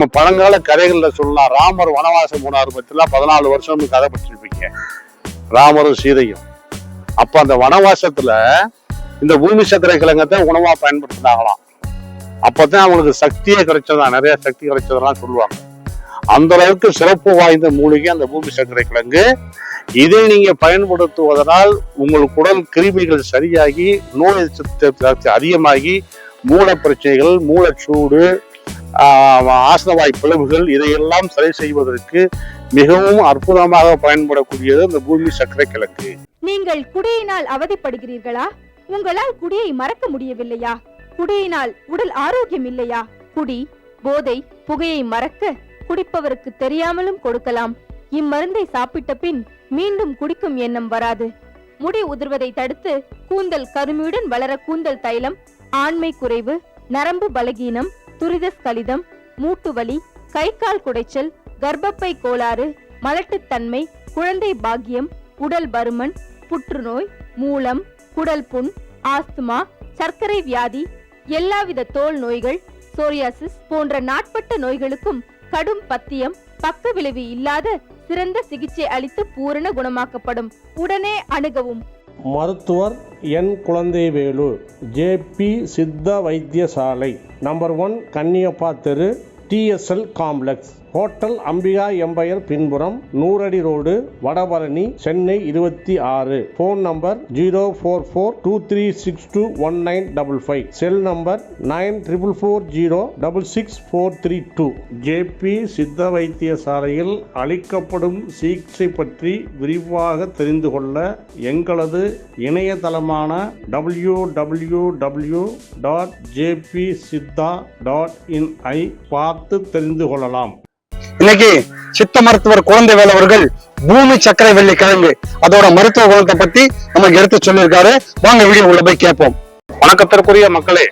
நம்ம பழங்கால கதைகள்ல சொல்லலாம். ராமர் வனவாசம் போனார் பத்திலாம் பதினாலு வருஷம் கதை படிச்சிருப்பீங்க. ராமரும் சீதையும். அப்ப அந்த வனவாசத்துல இந்த பூமி சக்கரை கிழங்கத்தை உணவா பயன்படுத்தினாங்களாம். அப்பதான் அவங்களுக்கு சக்தியே கிடைச்சதா? நிறைய சக்தி கிடைச்சதெல்லாம் சொல்லுவாங்க. அந்த அளவுக்கு சிறப்பு வாய்ந்த மூலிகை அந்த பூமி சர்க்கரை கிழங்கு. இதை நீங்க பயன்படுத்துவதனால் உங்கள் உடல் கிருமிகள் சரியாகி நோய் எதிர்ப்பு அதிகமாகி மூல பிரச்சனைகள் மூலச்சூடு ஆசனவாய் பிளவுகள் இதையெல்லாம் சரி செய்வதற்கு மிகவும் அற்புதமாக பயன்படக்கூடியது இந்த பூமி சர்க்கரை கிழக்கு நீங்கள் குடியினால் அவதிப்படுகிறீர்களா? உங்களால் குடியை மறக்க முடியவில்லையா? குடியினால் உடல் ஆரோக்கியம் இல்லையா? குடி போதை புகையை மறக்க குடிப்பவருக்கு தெரியாமலும் கொடுக்கலாம். இம்மருந்தை சாப்பிட்ட பின் மீண்டும் குடிக்கும் எண்ணம் வராது. முடி உதிர்வதை தடுத்து கூந்தல் கருமியுடன் வளர கூந்தல் தைலம் ஆண்மை குறைவு நரம்பு பலகீனம் துரித ஸ்கலிதம் மூட்டு வலி கை கால் குடைச்சல் கர்ப்பப்பை கோளாறு மலட்டுத்தன்மை குழந்தை பாக்கியம் உடல் பருமன் புற்றுநோய் மூலம் குடல் புண் ஆஸ்துமா சர்க்கரை வியாதி எல்லாவித தோல் நோய்கள் சோரியாசிஸ் போன்ற நாட்பட்ட நோய்களுக்கும் கடும் பத்தியம் பக்க விளைவு இல்லாத சிறந்த சிகிச்சை அளித்து பூரண குணமாக்கப்படும். உடனே அணுகவும். மருத்துவர் என். குழந்தைவேலு ஜேபி சித்த வைத்தியசாலை நம்பர் ஒன் கன்னியப்பா தெரு TSL complex. Hotel Ambika empire பின்புறம் நூறடி ரோடு வடபழனி சென்னை இருபத்தி ஆறு. Phone number zero four four two three six two one nine double five. Cell number nine triple four zero double six four three two. JB சித்த வைத்தியசாலையில் அளிக்கப்படும் சிகிச்சை பற்றி விரிவாக தெரிந்து கொள்ள எங்களது இணையதளமான W W W dot JB Siddha dot in ஐ பார்த்து தெரிந்து கொள்ளலாம். இன்னைக்கு சித்த மருத்துவர் குழந்தை வேலை அவர்கள் பூமி சக்கரை வெள்ளி கிழங்கு அதோட மருத்துவ குணத்தை பத்தி நமக்கு எடுத்து சொல்லியிருக்காரு. வாங்க வீடியோ உள்ள போய் கேட்போம். வணக்கத்திற்குரிய மக்களே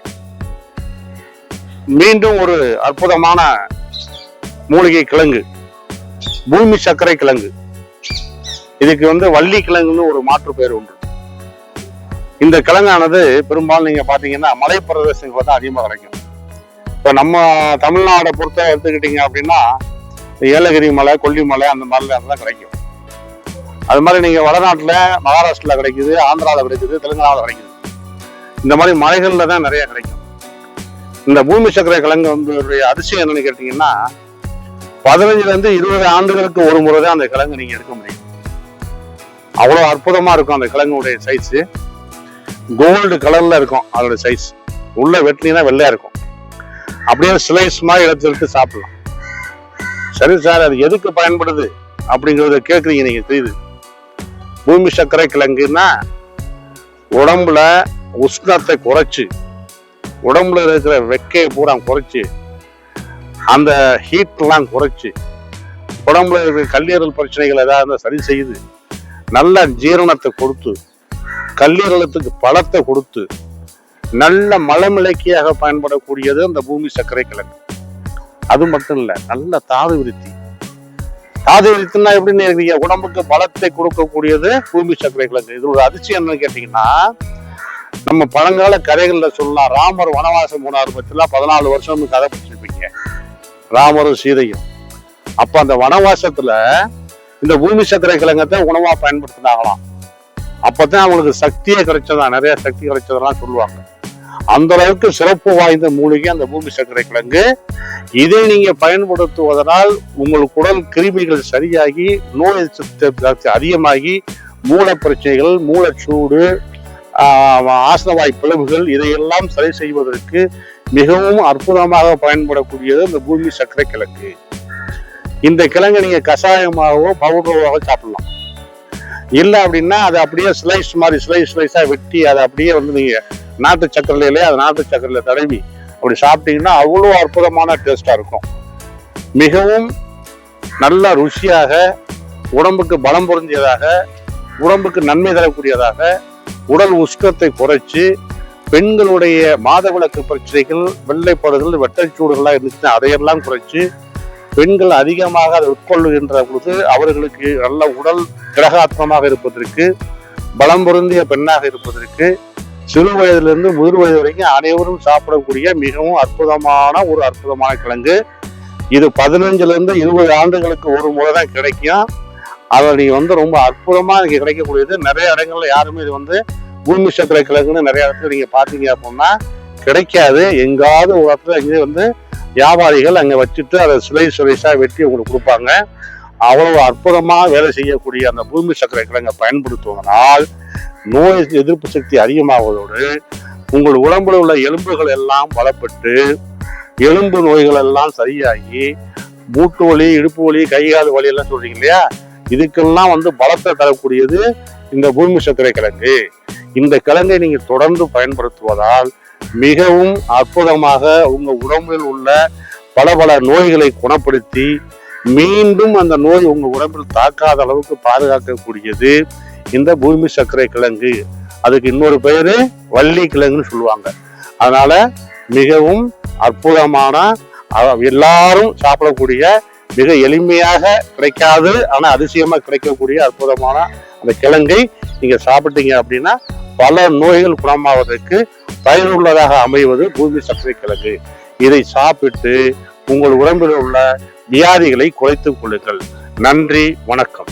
மீண்டும் ஒரு அற்புதமான மூலிகை கிழங்கு பூமி சர்க்கரை கிழங்கு. இதுக்கு வந்து வள்ளி கிழங்குன்னு ஒரு மாற்று பேர் உண்டு. இந்த கிழங்கானது பெரும்பாலும் நீங்க பாத்தீங்கன்னா மலை பிரதேசங்கள் தான் அதிகமாக கிடைக்கும் இப்போ நம்ம தமிழ்நாடை பொறுத்த எடுத்துக்கிட்டீங்க அப்படின்னா ஏலகிரி மலை கொல்லிமலை அந்த மாதிரில தான் கிடைக்கும். அது மாதிரி நீங்கள் வடநாட்டில் மகாராஷ்டிரில் கிடைக்குது ஆந்திராவில் கிடைக்குது தெலுங்கானாவில் கிடைக்குது. இந்த மாதிரி மலைகளில் தான் நிறைய கிடைக்கும். இந்த பூமி சக்கர கிழங்கு வந்து அதிசயம் என்னன்னு கேட்டீங்கன்னா பதினஞ்சுலேருந்து இருபது ஆண்டுகளுக்கு ஒரு முறை தான் அந்த கிழங்கு நீங்கள் எடுக்க முடியும். அவ்வளோ அற்புதமா இருக்கும் அந்த கிழங்குடைய சைஸு கோல்டு கலரில் இருக்கும் அதோட சைஸ் உள்ள வெட்டினா வெள்ளையா இருக்கும். அப்படியே ஸ்லைஸ் மாதிரி எடுத்து எடுத்து சாப்பிடலாம். சரி சார் அது எதுக்கு பயன்படுது அப்படிங்கிறத கேட்குறீங்க நீங்கள் தெரியுது பூமி சர்க்கரை கிழங்குன்னா உடம்புல உஷ்ணத்தை குறைச்சி உடம்புல இருக்கிற வெக்கையை பூரா குறைச்சி அந்த ஹீட்லாம் குறைச்சி உடம்புல இருக்கிற கல்லீரல் பிரச்சனைகள் ஏதாவது இருந்தால் சரி செய்யுது நல்ல ஜீரணத்தை கொடுத்து கல்லீரலத்துக்கு பலத்தை கொடுத்து நல்ல மலமிளக்கியாக பயன்படக்கூடியது அந்த பூமி சர்க்கரை கிழங்கு. அது மட்டும் இல்ல நல்ல தாது விருத்தி. தாது விருத்தினா எப்படின்னு நீங்க உடம்புக்கு பலத்தை கொடுக்கக்கூடியது பூமி சர்க்கரை கிழங்கு இது ஒரு அதிர்ச்சி என்னன்னு கேட்டீங்கன்னா நம்ம பழங்கால கதைகள்ல சொல்லலாம் ராமர் வனவாசம் போனார் பத்திலாம் பதினாலு வருஷம் கதை படிச்சிருப்பீங்க. ராமரும் சீதையும். அப்ப அந்த வனவாசத்துல இந்த பூமி சக்கரை கிழங்கத்தை உணவா பயன்படுத்தினாங்களாம். அப்பதான் அவங்களுக்கு சக்தியே கிடைச்சதான் நிறைய சக்தி கிடைச்சதெல்லாம் சொல்லுவாங்க. அந்த அளவுக்கு சிறப்பு வாய்ந்த மூலிகை அந்த பூமி சர்க்கரை கிழங்கு. இதை நீங்க பயன்படுத்துவதனால் உங்கள் உடல் கிருமிகள் சரியாகி நோய் எதிர்ப்பு சக்தி அதிகமாகி மூல பிரச்சனைகள் மூலச்சூடு ஆசனவாய் பிளவுகள் இதையெல்லாம் சரி செய்வதற்கு மிகவும் அற்புதமாக பயன்படக்கூடியது இந்த பூமி சர்க்கரை கிழங்கு. இந்த கிழங்கு நீங்க கஷாயமாகவோ பவுடராகவோ சாப்பிடலாம். இல்லை அப்படின்னா அதை அப்படியே ஸ்லைஸ் மாதிரி ஸ்லைஸ் ஸ்லைஸாக வெட்டி அதை அப்படியே வந்து நீங்கள் நாட்டு சக்கரையிலே அது நாட்டு சக்கரையில தடவி அப்படி சாப்பிட்டீங்கன்னா அவ்வளோ அற்புதமான டேஸ்ட்டாக இருக்கும். மிகவும் நல்ல ருசியாக உடம்புக்கு பலம் பொருந்தியதாக உடம்புக்கு நன்மை தரக்கூடியதாக உடல் உஷ்ணத்தை குறைச்சி பெண்களுடைய மாதவிளக்கு பிரச்சனைகள் வெள்ளைப்படுதல் வெட்டச்சூடுகள்லாம் இருந்துச்சுன்னா அதையெல்லாம் குறைச்சி பெண்கள் அதிகமாக அதை உட்கொள்ளுகின்ற பொழுது அவர்களுக்கு நல்ல உடல் கிரகாத்மமாக இருப்பதற்கு பலம் பொருந்திய பெண்ணாக இருப்பதற்கு சிறு வயதிலிருந்து முதிர் வயது வரைக்கும் அனைவரும் சாப்பிடக்கூடிய மிகவும் அற்புதமான ஒரு அற்புதமான கிழங்கு. இது பதினஞ்சுலேருந்து இருபது ஆண்டுகளுக்கு ஒரு முறை தான் கிடைக்கும். அதில் நீங்கள் வந்து ரொம்ப அற்புதமாக இங்கே கிடைக்கக்கூடியது. நிறைய இடங்கள்ல யாருமே இது வந்து பூமி சக்கரை கிழங்குன்னு நிறைய இடத்துல நீங்கள் பார்த்தீங்க அப்படின்னா கிடைக்காது. எங்காவது ஒரு இடத்துல இங்கே வந்து வியாபாரிகள் அங்கே வச்சுட்டு அதை சிலை சிலைசா வெட்டி உங்களுக்கு கொடுப்பாங்க. அவ்வளவு அற்புதமாக வேலை செய்யக்கூடிய அந்த பூமி சக்கரை கிழங்கை பயன்படுத்துவதனால் நோய் எதிர்ப்பு சக்தி அதிகமாவதோடு உங்கள் உடம்புல உள்ள எலும்புகள் எல்லாம் பலப்பட்டு எலும்பு நோய்கள் எல்லாம் சரியாகி மூட்டு வலி இடுப்பு வலி கை கால் வலி எல்லாம் சொல்றீங்க இல்லையா? இதுக்கெல்லாம் வந்து பலத்தை தரக்கூடியது இந்த பூமி சர்க்கரை கிழங்கு. இந்த கிழங்கை நீங்க தொடர்ந்து பயன்படுத்துவதால் மிகவும் அற்புதமாக உங்க உடம்பில் உள்ள பல பல நோய்களை குணப்படுத்தி மீண்டும் அந்த நோய் உங்க உடம்பில் தாக்காத அளவுக்கு பாதுகாக்கக்கூடியது. இந்த பூமி சர்க்கரை கிழங்கு அதுக்கு இன்னொரு பெயரு வள்ளி கிழங்குன்னு சொல்லுவாங்க. அதனால மிகவும் அற்புதமான எல்லாரும் சாப்பிடக்கூடிய மிக எளிமையாக கிடைக்காது ஆனால் அதிசயமாக கிடைக்கக்கூடிய அற்புதமான அந்த கிழங்கை நீங்கள் சாப்பிட்டீங்க அப்படின்னா பல நோய்கள் குணமாவதற்கு பயனுள்ளதாக அமைவது பூமி சர்க்கரை கிழங்கு. இதை சாப்பிட்டு உங்கள் உடம்பில் உள்ள வியாதிகளை குறைத்துக் கொள்ளுங்கள். நன்றி வணக்கம்.